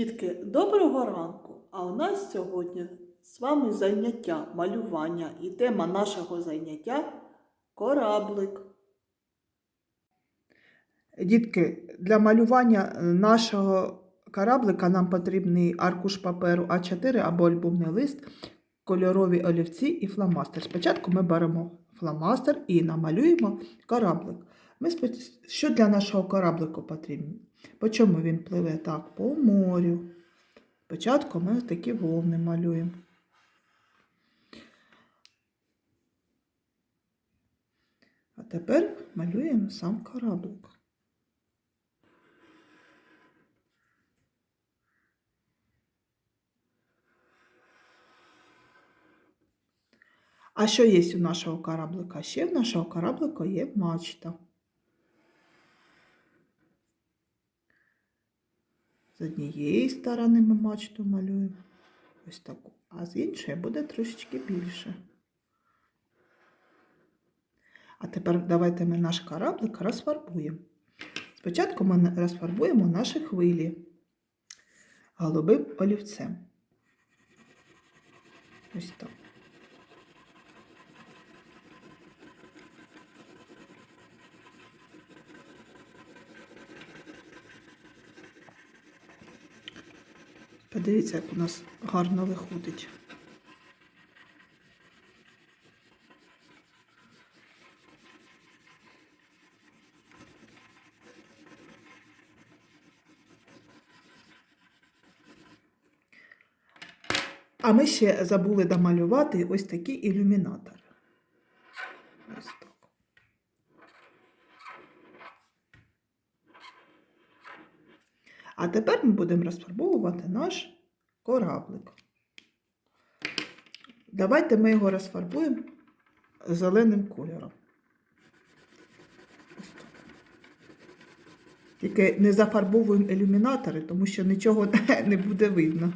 Дітки, доброго ранку! А у нас сьогодні з вами заняття малювання і тема нашого заняття кораблик. Дітки, для малювання е, нашого кораблика нам потрібний аркуш паперу А4 або альбомний лист, кольорові олівці і фломастер. Спочатку ми беремо фломастер і намалюємо кораблик. Ми споч- Що для нашого кораблику потрібно? По чому він пливе? Так, по морю. Спочатку ми такі волни малюємо. А тепер малюємо сам кораблик. А що є у нашого кораблика? Ще в нашого кораблика є мачта. З однієї сторони ми мачту малюємо. Ось таку. А з іншої буде трошечки більше. А тепер давайте ми наш кораблик розфарбуємо. Спочатку ми розфарбуємо наші хвилі голубим олівцем. Ось так. Подивіться, як у нас гарно виходить. А ми ще забули домалювати ось такі ілюмінатори. Ось так. А тепер ми будемо розфарбовувати наш кораблик. Давайте ми його розфарбуємо зеленим кольором. Тільки не зафарбовуємо ілюмінатори, тому що нічого не буде видно.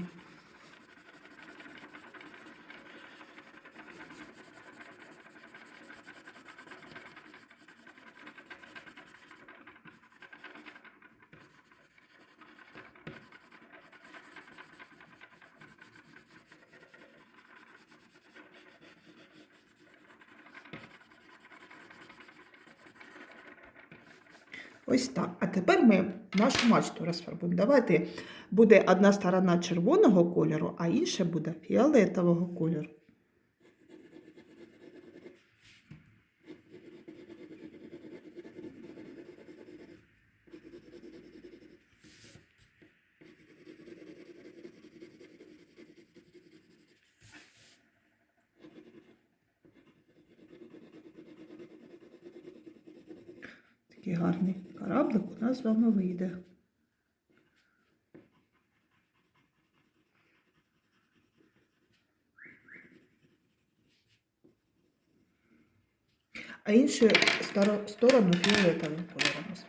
Ось так. А тепер ми нашу мачту розфарбуємо. Давайте буде одна сторона червоного кольору, а інша буде фіолетового кольору. Гарний кораблик у нас з вами вийде. А іншу сторону фіолетовим кольором. ось.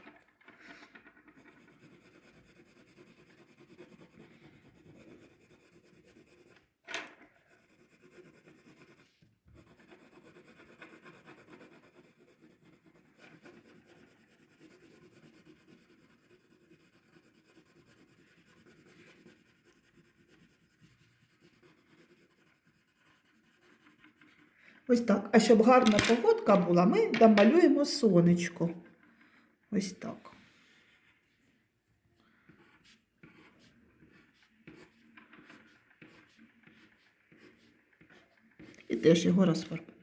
Ось так. А щоб гарна погодка була, ми домалюємо сонечко. Ось так. І теж його розфарбуємо.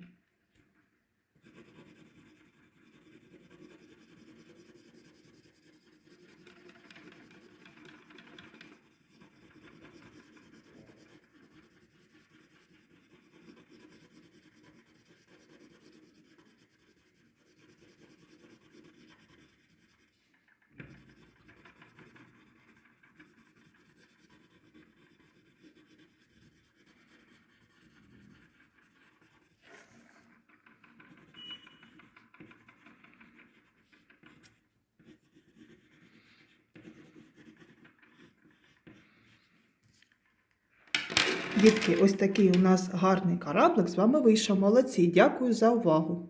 Дітки, ось такий у нас гарний кораблик з вами вийшов. Молодці. Дякую за увагу!